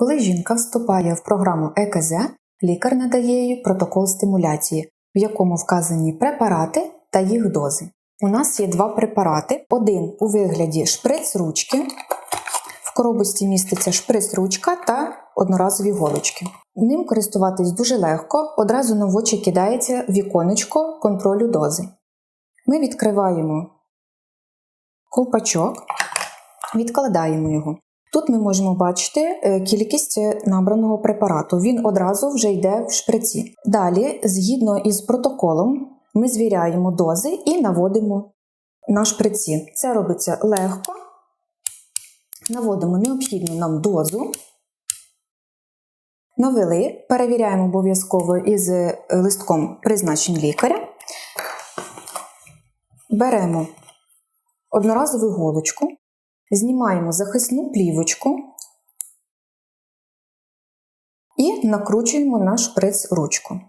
Коли жінка вступає в програму ЕКЗ, лікар надає їй протокол стимуляції, в якому вказані препарати та їх дози. У нас є два препарати: один у вигляді шприц-ручки. В коробочці міститься шприц-ручка та одноразові голочки. Ним користуватись дуже легко, одразу на очі кидається віконечко контролю дози. Ми відкриваємо ковпачок, відкладаємо його. Тут ми можемо бачити е, кількість набраного препарату. Він одразу вже йде в шприці. Далі, згідно із протоколом, ми звіряємо дози і наводимо на шприці. Це робиться легко. Наводимо необхідну нам дозу. Навели, перевіряємо обов'язково із е, листком призначень лікаря. Беремо одноразову голочку, знімаємо захисну плівочку і накручуємо на шприц ручку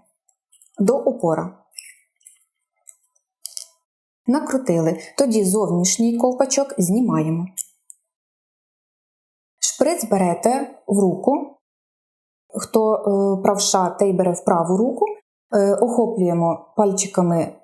до упора. Накрутили. Тоді зовнішній ковпачок знімаємо. Шприц берете в руку. Хто е, правша, той бере в праву руку. Е, охоплюємо пальчиками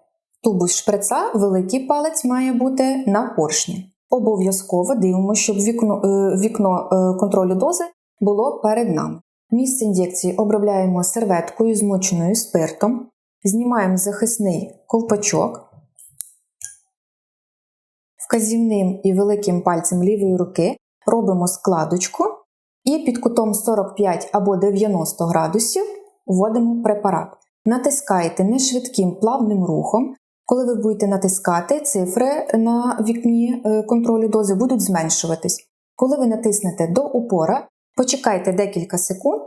тубус шприца, великий палець має бути на поршні. Обов'язково дивимося, щоб вікно, е, вікно е, контролю дози було перед нами. Місце ін'єкції обробляємо серветкою, змоченою спиртом, знімаємо захисний ковпачок. Вказівним і великим пальцем лівої руки робимо складочку і під кутом 45 або 90 градусів вводимо препарат. Натискаєте нешвидким плавним рухом. Коли ви будете натискати, цифри на вікні е, контролю дози будуть зменшуватись. Коли ви натиснете до упора, почекайте декілька секунд,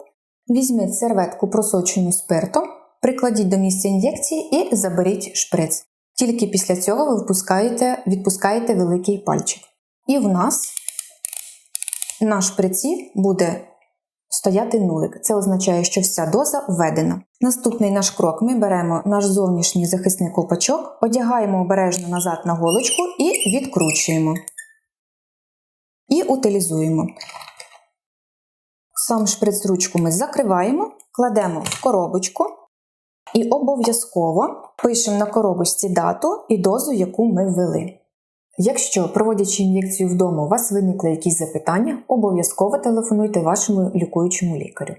візьміть серветку просочену спиртом, прикладіть до місця ін'єкції і заберіть шприц. Тільки після цього ви впускаєте, відпускаєте великий пальчик. І в нас на шприці буде стояти нулик. Це означає, що вся доза введена. Наступний наш крок: ми беремо наш зовнішній захисний ковпачок, одягаємо обережно назад на голочку і відкручуємо. І утилізуємо. Сам шприц-ручку ми закриваємо, кладемо в коробочку і обов'язково пишемо на коробочці дату і дозу, яку ми ввели. Якщо, проводячи ін'єкцію вдома, у вас виникли якісь запитання, обов'язково телефонуйте вашому лікуючому лікарю.